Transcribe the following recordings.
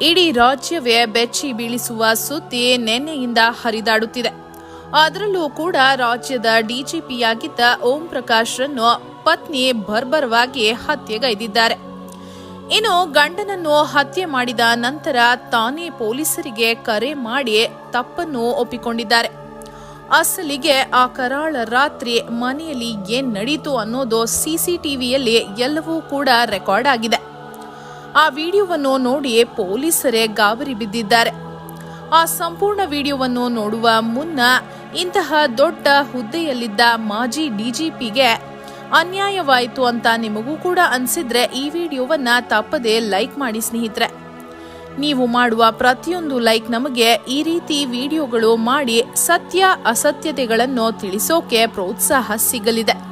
ಇಡೀ ರಾಜ್ಯವೇ ಬೆಚ್ಚಿ ಬೀಳಿಸುವ ಸುದ್ದಿ ನಿನ್ನೆಯಿಂದ ಹರಿದಾಡುತ್ತಿದೆ. ಅದರಲ್ಲೂ ಕೂಡ ರಾಜ್ಯದ ಡಿಜಿಪಿಯಾಗಿದ್ದ ಓಂ ಪ್ರಕಾಶ್ರನ್ನು ಪತ್ನಿ ಬರ್ಬರವಾಗಿ ಹತ್ಯೆಗೈದಿದ್ದಾರೆ. ಇನ್ನು ಗಂಡನನ್ನು ಹತ್ಯೆ ಮಾಡಿದ ನಂತರ ತಾನೇ ಪೊಲೀಸರಿಗೆ ಕರೆ ಮಾಡಿ ತಪ್ಪನ್ನು ಒಪ್ಪಿಕೊಂಡಿದ್ದಾರೆ. ಅಸಲಿಗೆ ಆ ಕರಾಳ ರಾತ್ರಿ ಮನೆಯಲ್ಲಿ ಏನ್ ನಡೀತು ಅನ್ನೋದು ಸಿಸಿಟಿವಿಯಲ್ಲಿ ಎಲ್ಲವೂ ಕೂಡ ರೆಕಾರ್ಡ್ ಆಗಿದೆ. ಆ ವಿಡಿಯೋವನ್ನು ನೋಡಿ ಪೊಲೀಸರೇ ಗಾಬರಿ ಬಿದ್ದಿದ್ದಾರೆ. ಆ ಸಂಪೂರ್ಣ ವಿಡಿಯೋವನ್ನು ನೋಡುವ ಮುನ್ನ ಇಂತಹ ದೊಡ್ಡ ಹುದ್ದೆಯಲ್ಲಿದ್ದ ಮಾಜಿ ಡಿಜಿಪಿಗೆ ಅನ್ಯಾಯವಾಯಿತು ಅಂತ ನಿಮಗೂ ಕೂಡ ಅನ್ಸಿದ್ರೆ ಈ ವಿಡಿಯೋವನ್ನ ತಪ್ಪದೆ ಲೈಕ್ ಮಾಡಿ ಸ್ನೇಹಿತರೆ. ನೀವು ಮಾಡುವ ಪ್ರತಿಯೊಂದು ಲೈಕ್ ನಮಗೆ ಈ ರೀತಿ ವಿಡಿಯೋಗಳು ಮಾಡಿ ಸತ್ಯ ಅಸತ್ಯತೆಗಳನ್ನು ತಿಳಿಸೋಕೆ ಪ್ರೋತ್ಸಾಹ ಸಿಗಲಿದೆ.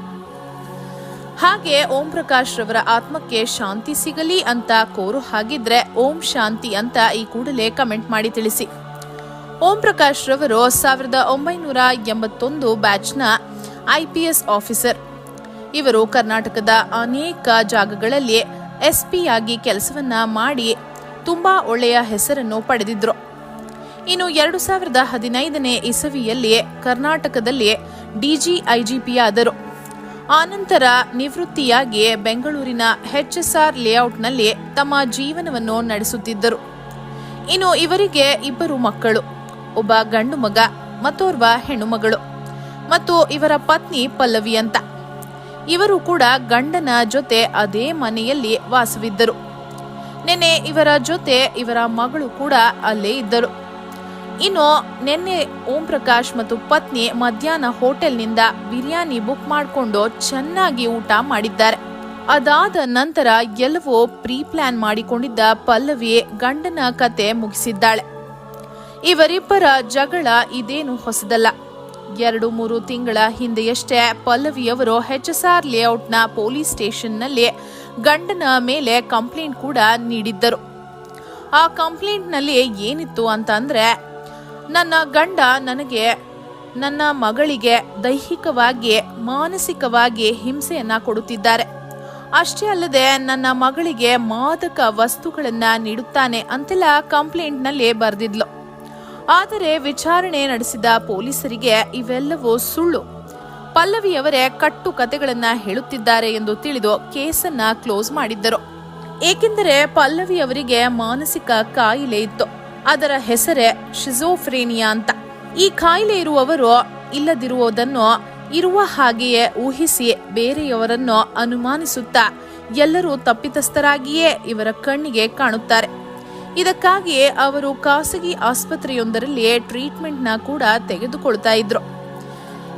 ಹಾಗೆ ಓಂ ಪ್ರಕಾಶ್ ರವರ ಆತ್ಮಕ್ಕೆ ಶಾಂತಿ ಸಿಗಲಿ ಅಂತ ಕೋರು ಹಾಗಿದ್ರೆ ಓಂ ಶಾಂತಿ ಅಂತ ಈ ಕೂಡಲೇ ಕಮೆಂಟ್ ಮಾಡಿ ತಿಳಿಸಿ. ಓಂ ಪ್ರಕಾಶ್ ರವರು ಸಾವಿರದ ಒಂಬೈನೂರ ಎಂಬತ್ತೊಂದು ಬ್ಯಾಚ್ನ ಐಪಿಎಸ್ ಆಫೀಸರ್. ಇವರು ಕರ್ನಾಟಕದ ಅನೇಕ ಜಾಗಗಳಲ್ಲಿ ಎಸ್ಪಿ ಆಗಿ ಕೆಲಸವನ್ನ ಮಾಡಿ ತುಂಬಾ ಒಳ್ಳೆಯ ಹೆಸರನ್ನು ಪಡೆದಿದ್ರು. ಇನ್ನು ಎರಡು ಸಾವಿರದ ಹದಿನೈದನೇ ಇಸವಿಯಲ್ಲಿ ಕರ್ನಾಟಕದಲ್ಲಿ ಡಿಜಿಐಜಿಪಿ ಆದರು ಆನಂತರ ನಿವೃತ್ತಿಯಾಗಿ ಬೆಂಗಳೂರಿನ ಹೆಚ್ಎಸ್ಆರ್ ಲೇಔಟ್ನಲ್ಲಿ ತಮ್ಮ ಜೀವನವನ್ನು ನಡೆಸುತ್ತಿದ್ದರು. ಇನ್ನು ಇವರಿಗೆ ಇಬ್ಬರು ಮಕ್ಕಳು, ಒಬ್ಬ ಗಂಡು ಮಗ ಮತ್ತೋರ್ವ ಹೆಣ್ಣು ಮಗಳು ಮತ್ತು ಇವರ ಪತ್ನಿ ಪಲ್ಲವಿ ಅಂತ ಇವರು ಕೂಡ ಗಂಡನ ಜೊತೆ ಅದೇ ಮನೆಯಲ್ಲಿ ವಾಸವಿದ್ದರು. ನಿನ್ನೆ ಇವರ ಜೊತೆ ಇವರ ಮಗಳು ಕೂಡ ಅಲ್ಲೇ ಇದ್ದರು. ಇನ್ನು ನಿನ್ನೆ ಓಂ ಪ್ರಕಾಶ್ ಮತ್ತು ಪತ್ನಿ ಮಧ್ಯಾಹ್ನ ಹೋಟೆಲ್ನಿಂದ ಬಿರಿಯಾನಿ ಬುಕ್ ಮಾಡಿಕೊಂಡು ಚೆನ್ನಾಗಿ ಊಟ ಮಾಡಿದ್ದಾರೆ. ಅದಾದ ನಂತರ ಎಲ್ಲವೋ ಪ್ರೀ ಪ್ಲಾನ್ ಮಾಡಿಕೊಂಡಿದ್ದ ಪಲ್ಲವಿ ಗಂಡನ ಕತೆ ಮುಗಿಸಿದ್ದಾಳೆ. ಇವರಿಬ್ಬರ ಜಗಳ ಇದೇನು ಹೊಸದಲ್ಲ. ಎರಡು ಮೂರು ತಿಂಗಳ ಹಿಂದೆಯಷ್ಟೇ ಪಲ್ಲವಿಯವರು ಎಚ್ಎಸ್ಆರ್ ಲೇಔಟ್ನ ಪೊಲೀಸ್ ಸ್ಟೇಷನ್ನಲ್ಲಿ ಗಂಡನ ಮೇಲೆ ಕಂಪ್ಲೇಂಟ್ ಕೂಡ ನೀಡಿದ್ದರು. ಆ ಕಂಪ್ಲೇಂಟ್ನಲ್ಲಿ ಏನಿತ್ತು ಅಂತಂದ್ರೆ ನನ್ನ ಗಂಡ ನನಗೆ, ನನ್ನ ಮಗಳಿಗೆ ದೈಹಿಕವಾಗಿ, ಮಾನಸಿಕವಾಗಿ ಹಿಂಸೆಯನ್ನು ಕೊಡುತ್ತಿದ್ದಾರೆ. ಅಷ್ಟೇ ಅಲ್ಲದೆ ನನ್ನ ಮಗಳಿಗೆ ಮಾದಕ ವಸ್ತುಗಳನ್ನು ನೀಡುತ್ತಾನೆ ಅಂತೆಲ್ಲ ಕಂಪ್ಲೇಂಟ್ನಲ್ಲಿ ಬರೆದಿದ್ಲು. ಆದರೆ ವಿಚಾರಣೆ ನಡೆಸಿದ ಪೊಲೀಸರಿಗೆ ಇವೆಲ್ಲವೂ ಸುಳ್ಳು. ಪಲ್ಲವಿಯವರೇ ಕಟ್ಟು ಕತೆಗಳನ್ನ ಹೇಳುತ್ತಿದ್ದಾರೆ ಎಂದು ತಿಳಿದು ಕೇಸನ್ನ ಕ್ಲೋಸ್ ಮಾಡಿದ್ದರು. ಏಕೆಂದರೆ ಪಲ್ಲವಿ ಅವರಿಗೆ ಮಾನಸಿಕ ಕಾಯಿಲೆ ಇತ್ತು. ಅದರ ಹೆಸರೇ ಶಿಜೋಫ್ರೇನಿಯಾ ಅಂತ. ಈ ಕಾಯಿಲೆ ಇರುವವರು ಇಲ್ಲದಿರುವುದನ್ನು ಇರುವ ಹಾಗೆಯೇ ಊಹಿಸಿ ಬೇರೆಯವರನ್ನು ಅನುಮಾನಿಸುತ್ತಾ ಎಲ್ಲರೂ ತಪ್ಪಿತಸ್ಥರಾಗಿಯೇ ಇವರ ಕಣ್ಣಿಗೆ ಕಾಣುತ್ತಾರೆ. ಇದಕ್ಕಾಗಿಯೇ ಅವರು ಖಾಸಗಿ ಆಸ್ಪತ್ರೆಯೊಂದರಲ್ಲಿ ಟ್ರೀಟ್ಮೆಂಟ್ನ ಕೂಡ ತೆಗೆದುಕೊಳ್ತಾ ಇದ್ರು.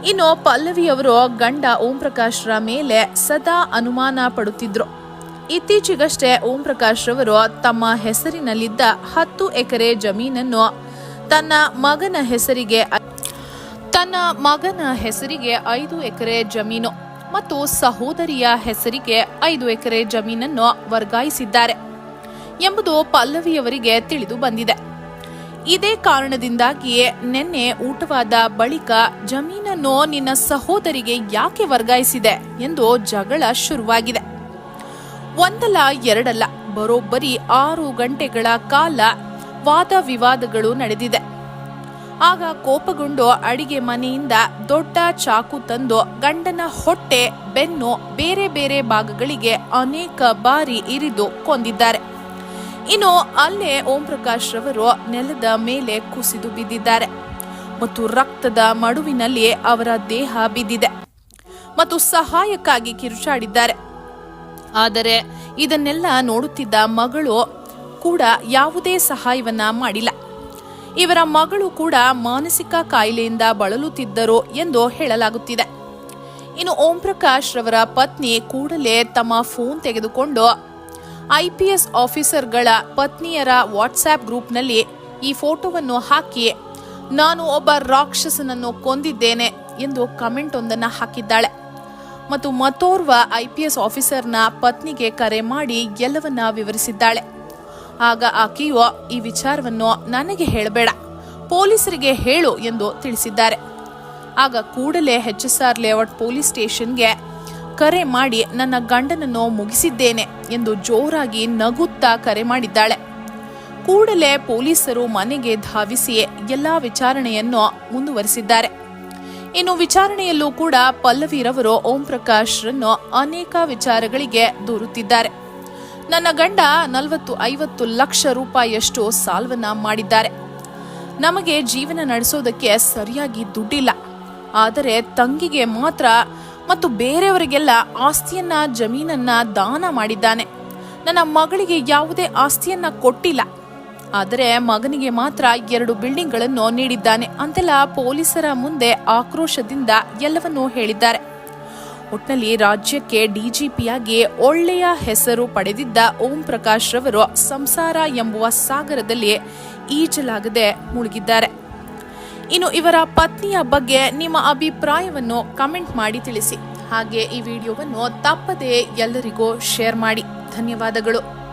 ಇನ್ನು ಪಲ್ಲವಿಯವರು ಗಂಡ ಓಂ ಪ್ರಕಾಶ್ರ ಮೇಲೆ ಸದಾ ಅನುಮಾನ ಪಡುತ್ತಿದ್ರು. ಇತ್ತೀಚೆಗಷ್ಟೇ ಓಂ ಪ್ರಕಾಶ್ ರವರು ತಮ್ಮ ಹೆಸರಿನಲ್ಲಿದ್ದ ಹತ್ತು ಎಕರೆ ಜಮೀನನ್ನು ತನ್ನ ಮಗನ ಹೆಸರಿಗೆ ತನ್ನ ಮಗನ ಹೆಸರಿಗೆ ಐದು ಎಕರೆ ಜಮೀನು ಮತ್ತು ಸಹೋದರಿಯ ಹೆಸರಿಗೆ ಐದು ಎಕರೆ ಜಮೀನನ್ನು ವರ್ಗಾಯಿಸಿದ್ದಾರೆ ಎಂಬುದು ಪಲ್ಲವಿಯವರಿಗೆ ತಿಳಿದು ಬಂದಿದೆ. ಇದೇ ಕಾರಣದಿಂದಾಗಿಯೇ ನಿನ್ನೆ ಊಟವಾದ ಬಳಿಕ ಜಮೀನನ್ನು ನಿನ್ನ ಸಹೋದರಿಗೆ ಯಾಕೆ ವರ್ಗಾಯಿಸಿದೆ ಎಂದು ಜಗಳ ಶುರುವಾಗಿದೆ. ಒಂದಲ್ಲ ಎರಡಲ್ಲ, ಬರೋಬ್ಬರಿ ಆರು ಗಂಟೆಗಳ ಕಾಲ ವಾದ ವಿವಾದಗಳು ನಡೆದಿದೆ. ಆಗ ಕೋಪಗೊಂಡು ಅಡಿಗೆ ಮನೆಯಿಂದ ದೊಡ್ಡ ಚಾಕು ತಂದು ಗಂಡನ ಹೊಟ್ಟೆ, ಬೆನ್ನು ಬೇರೆ ಬೇರೆ ಭಾಗಗಳಿಗೆ ಅನೇಕ ಬಾರಿ ಇರಿದು ಕೊಂದಿದ್ದಾರೆ. ಇನ್ನು ಅಲ್ಲೇ ಓಂ ಪ್ರಕಾಶ್ ರವರು ನೆಲದ ಮೇಲೆ ಕುಸಿದು ಬಿದ್ದಿದ್ದಾರೆ. ಮತ್ತು ರಕ್ತದ ಮಡುವಿನಲ್ಲಿ ಅವರ ದೇಹ ಬಿದ್ದಿದೆ. ಮತ್ತು ಸಹಾಯಕ್ಕಾಗಿ ಕಿರುಚಾಡಿದ್ದಾರೆ. ಆದರೆ ಇದನ್ನೆಲ್ಲ ನೋಡುತ್ತಿದ್ದ ಮಗಳು ಕೂಡ ಯಾವುದೇ ಸಹಾಯವನ್ನ ಮಾಡಿಲ್ಲ. ಇವರ ಮಗಳು ಕೂಡ ಮಾನಸಿಕ ಕಾಯಿಲೆಯಿಂದ ಬಳಲುತ್ತಿದ್ದರು ಎಂದು ಹೇಳಲಾಗುತ್ತಿದೆ. ಇನ್ನು ಓಂ ಪ್ರಕಾಶ್ ರವರ ಪತ್ನಿ ಕೂಡಲೇ ತಮ್ಮ ಫೋನ್ ತೆಗೆದುಕೊಂಡು ಐಪಿಎಸ್ ಆಫೀಸರ್ಗಳ ಪತ್ನಿಯರ ವಾಟ್ಸ್ಆಪ್ ಗ್ರೂಪ್ನಲ್ಲಿ ಈ ಫೋಟೋವನ್ನು ಹಾಕಿ, ನಾನು ಒಬ್ಬ ರಾಕ್ಷಸನನ್ನು ಕೊಂದಿದ್ದೇನೆ ಎಂದು ಕಮೆಂಟ್ ಒಂದನ್ನು ಹಾಕಿದ್ದಾಳೆ. ಮತ್ತು ಮತ್ತೋರ್ವ ಐಪಿಎಸ್ ಆಫೀಸರ್ನ ಪತ್ನಿಗೆ ಕರೆ ಮಾಡಿ ಎಲ್ಲವನ್ನ ವಿವರಿಸಿದ್ದಾಳೆ. ಆಗ ಆಕೆಯು ಈ ವಿಚಾರವನ್ನು ನನಗೆ ಹೇಳಬೇಡ, ಪೊಲೀಸರಿಗೆ ಹೇಳು ಎಂದು ತಿಳಿಸಿದ್ದಾರೆ. ಆಗ ಕೂಡಲೇ H S R layout police ಸ್ಟೇಷನ್ಗೆ ಕರೆ ಮಾಡಿ ನನ್ನ ಗಂಡನನ್ನು ಮುಗಿಸಿದ್ದೇನೆ ಎಂದು ಜೋರಾಗಿ ನಗುತ್ತಾ ಕರೆ ಮಾಡಿದ್ದಾಳೆ. ಕೂಡಲೇ ಪೊಲೀಸರು ಮನೆಗೆ ಧಾವಿಸಿ ಎಲ್ಲಾ ವಿಚಾರಣೆಯನ್ನು ಮುಂದುವರಿಸಿದ್ದಾರೆ. ಇನ್ನು ವಿಚಾರಣೆಯಲ್ಲೂ ಕೂಡ ಪಲ್ಲವಿರವರು ಓಂ ಪ್ರಕಾಶ್ ರನ್ನು ಅನೇಕ ವಿಚಾರಗಳಿಗೆ ದೂರುತ್ತಿದ್ದಾರೆ. ನನ್ನ ಗಂಡ ನಲವತ್ತು ಐವತ್ತು ಲಕ್ಷ ರೂಪಾಯಿಯಷ್ಟು ಸಾಲವನ್ನ ಮಾಡಿದ್ದಾರೆ. ನಮಗೆ ಜೀವನ ನಡೆಸೋದಕ್ಕೆ ಸರಿಯಾಗಿ ದುಡ್ಡಿಲ್ಲ. ಆದರೆ ತಂಗಿಗೆ ಮಾತ್ರ ಮತ್ತು ಬೇರೆಯವರಿಗೆಲ್ಲ ಆಸ್ತಿಯನ್ನ, ಜಮೀನನ್ನ ದಾನ ಮಾಡಿದ್ದಾನೆ. ನನ್ನ ಮಗಳಿಗೆ ಯಾವುದೇ ಆಸ್ತಿಯನ್ನ ಕೊಟ್ಟಿಲ್ಲ. ಆದರೆ ಮಗನಿಗೆ ಮಾತ್ರ ಎರಡು ಬಿಲ್ಡಿಂಗ್ಗಳನ್ನು ನೀಡಿದ್ದಾನೆ ಅಂತೆಲ್ಲ ಪೊಲೀಸರ ಮುಂದೆ ಆಕ್ರೋಶದಿಂದ ಎಲ್ಲವನ್ನೂ ಹೇಳಿದ್ದಾರೆ. ಒಟ್ನಲ್ಲಿ ರಾಜ್ಯಕ್ಕೆ ಡಿಜಿಪಿಯಾಗಿ ಒಳ್ಳೆಯ ಹೆಸರು ಪಡೆದಿದ್ದ ಓಂ ಪ್ರಕಾಶ್ ರವರು ಸಂಸಾರ ಎಂಬುವ ಸಾಗರದಲ್ಲಿ ಈಜಲಾಗದೆ ಮುಳುಗಿದ್ದಾರೆ. ಇನ್ನು ಇವರ ಪತ್ನಿಯ ಬಗ್ಗೆ ನಿಮ್ಮ ಅಭಿಪ್ರಾಯವನ್ನು ಕಮೆಂಟ್ ಮಾಡಿ ತಿಳಿಸಿ. ಹಾಗೆ ಈ ವಿಡಿಯೋವನ್ನು ತಪ್ಪದೇ ಎಲ್ಲರಿಗೂ ಶೇರ್ ಮಾಡಿ. ಧನ್ಯವಾದಗಳು.